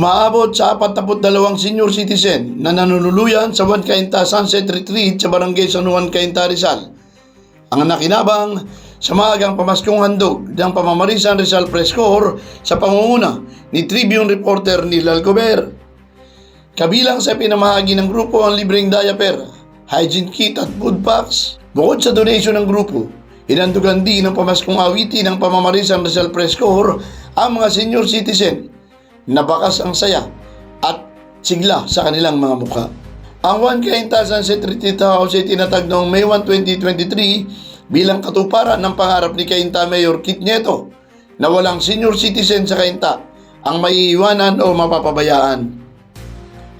Umaabot sa 42 senior citizen na nanunuluyan sa Juan Cainta Sunset Retreat sa Barangay San Juan Cainta Rizal. Ang nakinabang sa maagang pamaskong handog ng pamamarisan Rizal Press Corps sa pangunguna ni Tribune reporter Nilal Gober. Kabilang sa pinamahagi ng grupo ang libreng diaper, hygiene kit at food packs. Bukod sa donation ng grupo, inandugan din ng pamaskong awiti ng pamamarisan Rizal Press Corps ang mga senior citizen na bakas ang saya at sigla sa kanilang mga mukha. Ang Juan Cainta Sunset ay tinatag noong May 1, 2023 bilang katuparan ng pangarap ni Cainta Mayor Kit Nieto na walang senior citizen sa Cainta ang maiiwanan o mapapabayaan.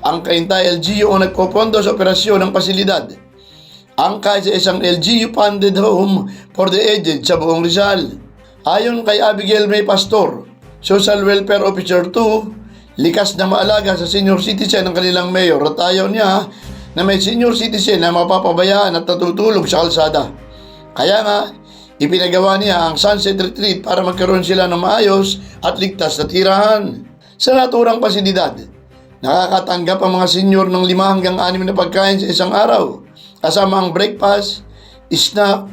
Ang Cainta LGU ang nagpopondo sa operasyon ng pasilidad. Ang sa isang LGU-funded home for the aged sa buong Rizal. Ayon kay Abigail May Pastor, Social Welfare Officer 2, likas na maalaga sa senior citizen ng kanilang mayor at ayaw niya na may senior citizen na mapapabayaan at natutulog sa kalsada. Kaya nga, ipinagawa niya ang Sunset Retreat para magkaroon sila ng maayos at ligtas na tirahan. Sa naturang pasilidad, nakakatanggap ang mga senior ng lima hanggang anim na pagkain sa isang araw, kasama ang breakfast, snack,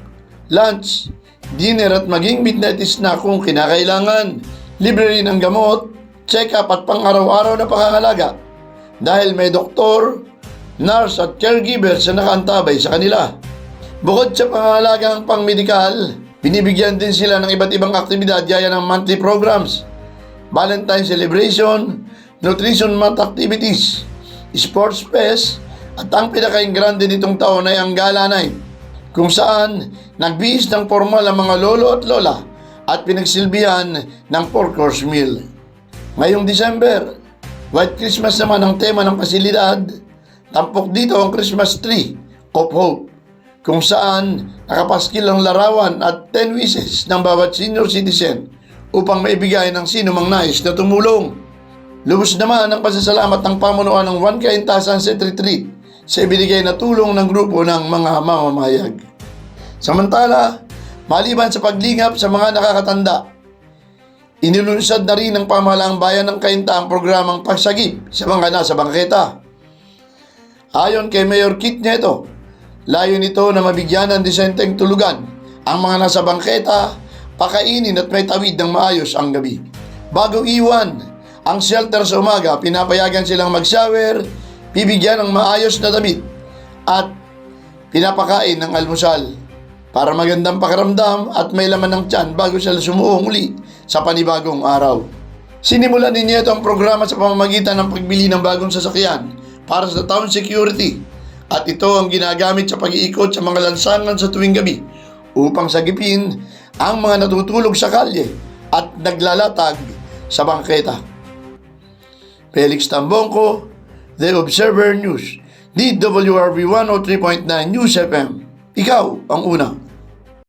lunch, dinner at maging midnight snack kung kinakailangan. Libre rin ang gamot, check-up at pang-araw-araw na pangangalaga dahil may doktor, nurse at caregiver sa nakaantabay sa kanila. Bukod sa pangangalagang pang-medikal, binibigyan din sila ng iba't ibang aktibidad gaya ng monthly programs, Valentine celebration, nutrition month activities, sports fest, at ang pinakaing grande nitong taon ay ang gala night, kung saan nagbihis ng formal ang mga lolo at lola at pinagsilbihan ng four-course meal. Ngayong December, White Christmas naman ang tema ng pasilidad, tampok dito ang Christmas tree of hope, kung saan nakapaskil ang larawan at 10 wishes ng bawat senior citizen upang maibigay ng sino mang nais na tumulong. Lubos naman ang pasasalamat ng pamunuan ng One Cainta Sunset Retreat sa ibinigay na tulong ng grupo ng mga mamamayag. Samantala, maliban sa paglingap sa mga nakakatanda, inilunsad na rin ng pamahalaang bayan ng Cainta ang programang pagsagip sa mga nasa bangketa. Ayon kay Mayor Kit Nieto, layo nito na mabigyan ng disenteng tulugan ang mga nasa bangketa, pakainin at may tawid ng maayos ang gabi. Bago iwan ang shelter sa umaga, pinapayagan silang mag-shower, bibigyan ng maayos na damit at pinapakain ng almusal para magandang pakiramdam at may laman ng tiyan bago sila sumuong muli sa panibagong araw. Sinimulan ni Nieto ang programa sa pamamagitan ng pagbili ng bagong sasakyan para sa town security at ito ang ginagamit sa pag-iikot sa mga lansangan sa tuwing gabi upang sagipin ang mga natutulog sa kalye at naglalatag sa bangketa. Felix Tambongko, The Observer News, DWRV 103.9 News FM. Ikaw ang una.